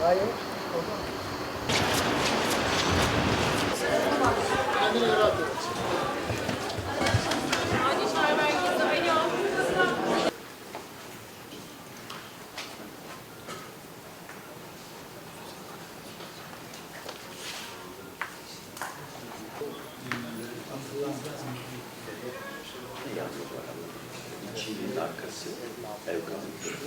Hayır. Kendine göre atıyoruz. Çiğliğin arkası ev kalmış.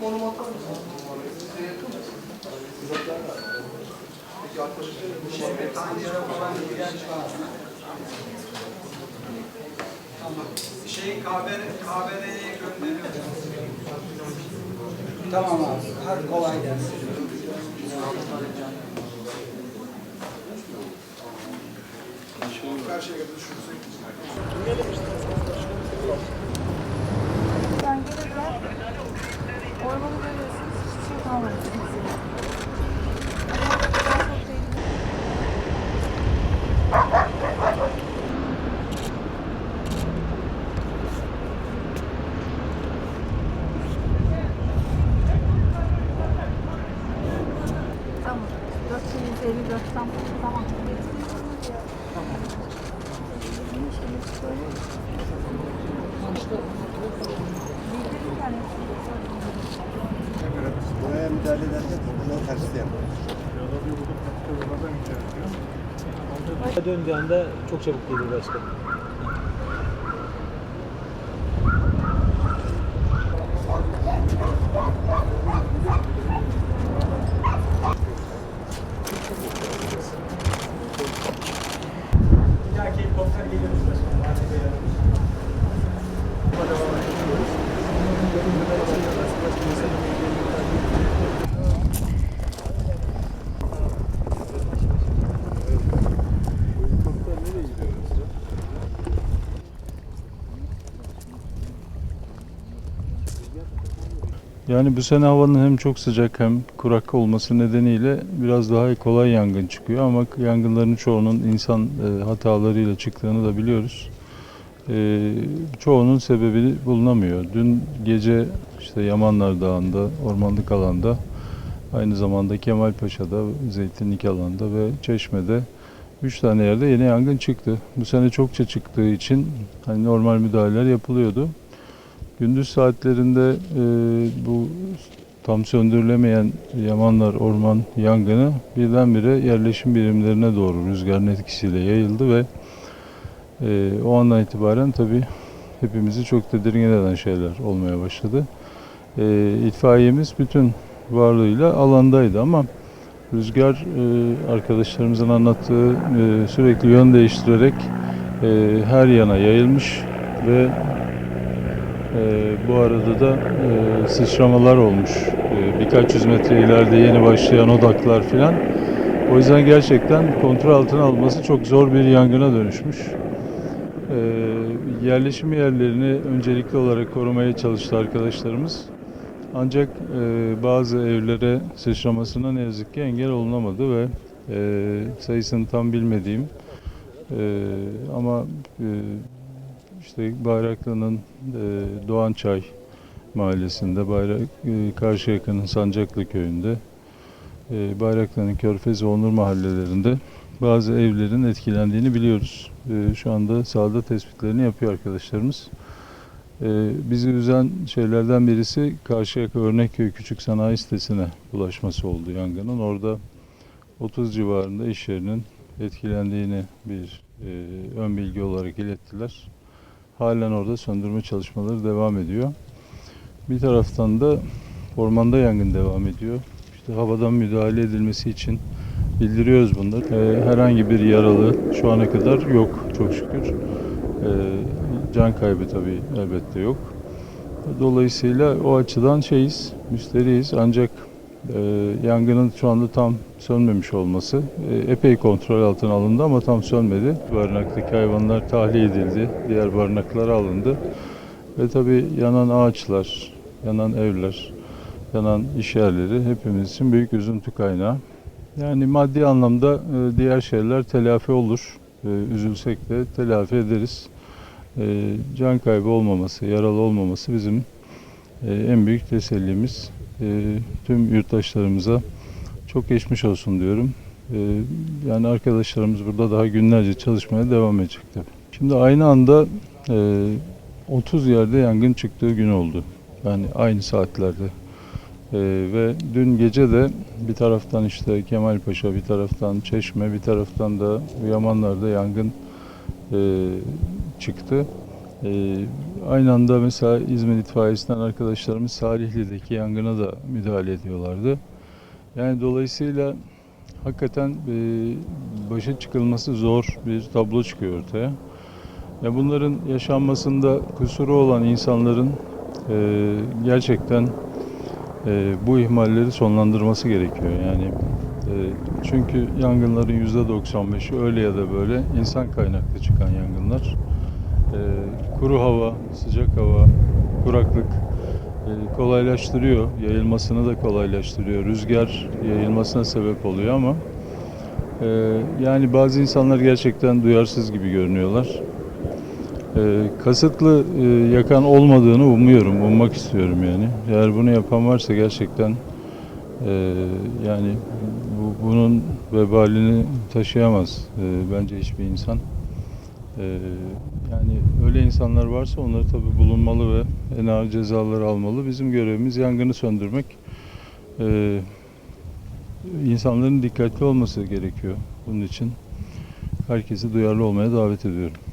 Konum atar mısın? Size yakın mısın? Uzaklar var. Peki arkadaşlar bir şey Metaniyere falan ilgilen Şey KBR, KBR'ye gönderiyoruz. Tamam abi. Hadi kolay gelsin. Sen gelirken ormanı görüyorsunuz, hiçbir şey kalmadı. Ama çok tehlikeli. Tamam. 4154 tam tamam. Bildirim yani. Buraya müdahale ederken bunu tersi yapıyoruz. Döndüğü anda çok çabuk geliyor başkanım. Bir dahaki Yani bu sene havanın hem çok sıcak hem kurak olması nedeniyle biraz daha kolay yangın çıkıyor ama yangınların çoğunun insan e, hatalarıyla çıktığını da biliyoruz. E, çoğunun sebebi bulunamıyor. Dün gece işte Yamanlar Dağı'nda, ormanlık alanda, aynı zamanda Kemalpaşa'da, Zeytinlik alanda ve Çeşme'de üç tane yerde yeni yangın çıktı. Bu sene çokça çıktığı için hani normal müdahaleler yapılıyordu. Gündüz saatlerinde e, bu tam söndürülemeyen Yamanlar Orman yangını birdenbire yerleşim birimlerine doğru rüzgarın etkisiyle yayıldı ve e, o andan itibaren tabii hepimizi çok tedirgin eden şeyler olmaya başladı. E, itfaiyemiz bütün varlığıyla alandaydı ama rüzgar e, arkadaşlarımızın anlattığı e, sürekli yön değiştirerek e, her yana yayılmış ve bu arada da e, sıçramalar olmuş. Ee, birkaç yüz metre ileride yeni başlayan odaklar filan. O yüzden gerçekten kontrol altına alması çok zor bir yangına dönüşmüş. Ee, yerleşim yerlerini öncelikli olarak korumaya çalıştı arkadaşlarımız. Ancak e, bazı evlere sıçramasına ne yazık ki engel olunamadı ve e, sayısını tam bilmediğim e, ama e, işte Bayraklı'nın e, Doğançay mahallesinde, Bayrak, e, Karşıyaka'nın Sancaklı köyünde, e, Bayraklı'nın Körfez ve Onur mahallelerinde bazı evlerin etkilendiğini biliyoruz. E, şu anda sahada tespitlerini yapıyor arkadaşlarımız. E, bizi üzen şeylerden birisi Karşıyaka Örnekköy Küçük Sanayi Sitesi'ne ulaşması oldu yangının. Orada 30 civarında iş yerinin etkilendiğini bir e, ön bilgi olarak ilettiler. Halen orada söndürme çalışmaları devam ediyor. Bir taraftan da ormanda yangın devam ediyor. İşte havadan müdahale edilmesi için bildiriyoruz bunları. Ee, herhangi bir yaralı şu ana kadar yok çok şükür. Ee, can kaybı tabii elbette yok. Dolayısıyla o açıdan şeyiz, müsteriyiz. Ancak e, yangının şu anda tam sönmemiş olması e, epey kontrol altına alındı ama tam sönmedi. Barınaktaki hayvanlar tahliye edildi, diğer barınaklara alındı. Ve tabii yanan ağaçlar, yanan evler, yanan iş yerleri hepimiz için büyük üzüntü kaynağı. Yani maddi anlamda e, diğer şeyler telafi olur. E, Üzülsek de telafi ederiz. E, Can kaybı olmaması, yaralı olmaması bizim e, en büyük tesellimiz. E, Tüm yurttaşlarımıza çok geçmiş olsun diyorum. E, Yani arkadaşlarımız burada daha günlerce çalışmaya devam edecek tabii. Şimdi aynı anda e, 30 yerde yangın çıktığı gün oldu. Yani aynı saatlerde. Ee, ve dün gece de bir taraftan işte Kemalpaşa, bir taraftan Çeşme, bir taraftan da Yamanlar'da yangın e, çıktı. E, aynı anda mesela İzmir itfaiyesinden arkadaşlarımız Salihli'deki yangına da müdahale ediyorlardı. Yani dolayısıyla hakikaten e, başa çıkılması zor bir tablo çıkıyor ortaya. Ya bunların yaşanmasında kusuru olan insanların e, gerçekten e, bu ihmalleri sonlandırması gerekiyor. Yani e, çünkü yangınların yüzde 95'i öyle ya da böyle insan kaynaklı çıkan yangınlar. E, kuru hava, sıcak hava, kuraklık e, kolaylaştırıyor, yayılmasını da kolaylaştırıyor. Rüzgar yayılmasına sebep oluyor ama e, yani bazı insanlar gerçekten duyarsız gibi görünüyorlar. Ee, kasıtlı e, yakan olmadığını umuyorum, ummak istiyorum yani. Eğer bunu yapan varsa gerçekten e, yani bu, bunun vebalini taşıyamaz e, bence hiçbir insan. E, yani öyle insanlar varsa onları tabii bulunmalı ve en ağır cezaları almalı. Bizim görevimiz yangını söndürmek. E, insanların dikkatli olması gerekiyor bunun için. Herkesi duyarlı olmaya davet ediyorum.